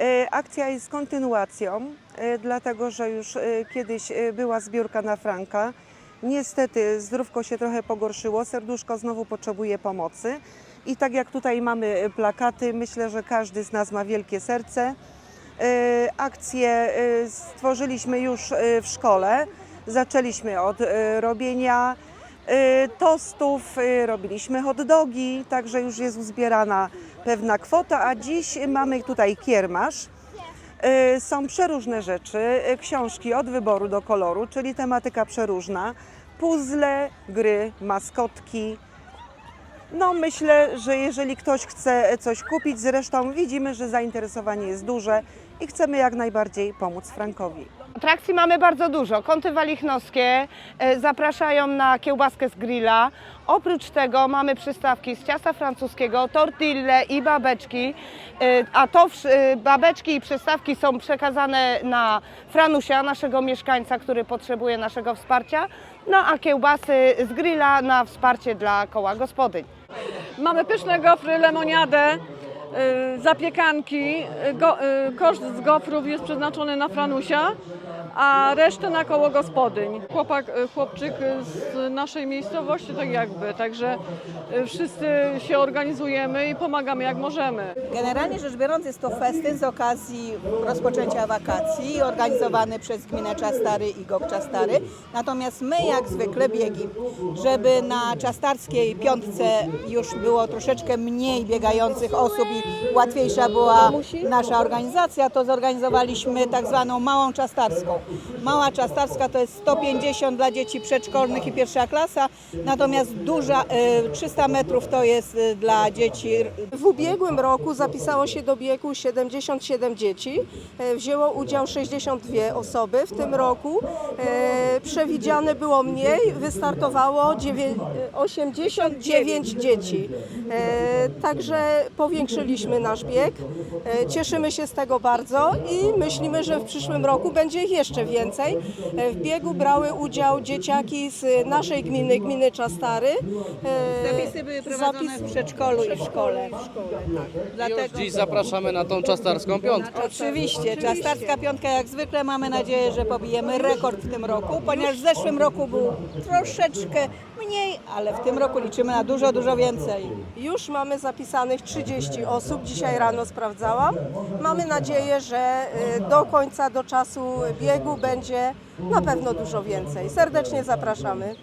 E, Akcja jest kontynuacją, e, dlatego że już e, kiedyś była zbiórka na Franka. Niestety zdrówko się trochę pogorszyło, serduszko znowu potrzebuje pomocy. I tak jak tutaj mamy plakaty, myślę, że każdy z nas ma wielkie serce. Akcję stworzyliśmy już w szkole. Zaczęliśmy od robienia tostów, e, robiliśmy hot dogi, także już jest uzbierana pewna kwota, a dziś mamy tutaj kiermasz. E, Są przeróżne rzeczy, książki od wyboru do koloru, czyli tematyka przeróżna, puzzle, gry, maskotki. No myślę, że jeżeli ktoś chce coś kupić, zresztą widzimy, że zainteresowanie jest duże i chcemy jak najbardziej pomóc Frankowi. Atrakcji mamy bardzo dużo. Kąty walichnowskie e, zapraszają na kiełbaskę z grilla. Oprócz tego mamy przystawki z ciasta francuskiego, tortille i babeczki. E, A to e, babeczki i przystawki są przekazane na Franusia, naszego mieszkańca, który potrzebuje naszego wsparcia. No a kiełbasy z grilla na wsparcie dla koła gospodyń. Mamy pyszne gofry, lemoniadę, zapiekanki. Y, Go, y, koszt z gofrów jest przeznaczony na Franusia, a resztę na koło gospodyń. Chłopak, y, chłopczyk z naszej miejscowości tak jakby, także y, wszyscy się organizujemy i pomagamy jak możemy. Generalnie rzecz biorąc jest to festyn z okazji rozpoczęcia wakacji organizowany przez gminę Czastary i GOK Czastary. Natomiast my jak zwykle biegi, żeby na czastarskiej piątce już było troszeczkę mniej biegających osób i łatwiejsza była nasza organizacja, to zorganizowaliśmy tak zwaną małą czastarską. Mała czastarska to jest 150 dla dzieci przedszkolnych i pierwsza klasa, natomiast duża y, 300 metrów to jest y, dla dzieci W ubiegłym roku zapisało się do biegu 77 dzieci. E, Wzięło udział 62 osoby. W tym roku e, przewidziane było mniej, wystartowało dziewię- e, 89 dzieci. E, Także powiększyliśmy nasz bieg. E, Cieszymy się z tego bardzo i myślimy, że w przyszłym roku będzie ich jeszcze więcej. E, W biegu brały udział dzieciaki z naszej gminy, gminy Czastary. E, Zapisy były prowadzone w przedszkolu i w szkole. Dlatego Dziś zapraszamy na tą czastarską piątkę. Oczywiście, czastarska piątka jak zwykle mamy nadzieję, że pobijemy rekord w tym roku, ponieważ w zeszłym roku był troszeczkę mniej, ale w tym roku liczymy na dużo, dużo więcej. Już mamy zapisanych 30 osób, dzisiaj rano sprawdzałam. Mamy nadzieję, że y, do końca, do czasu biegu będzie na pewno dużo więcej. Serdecznie zapraszamy.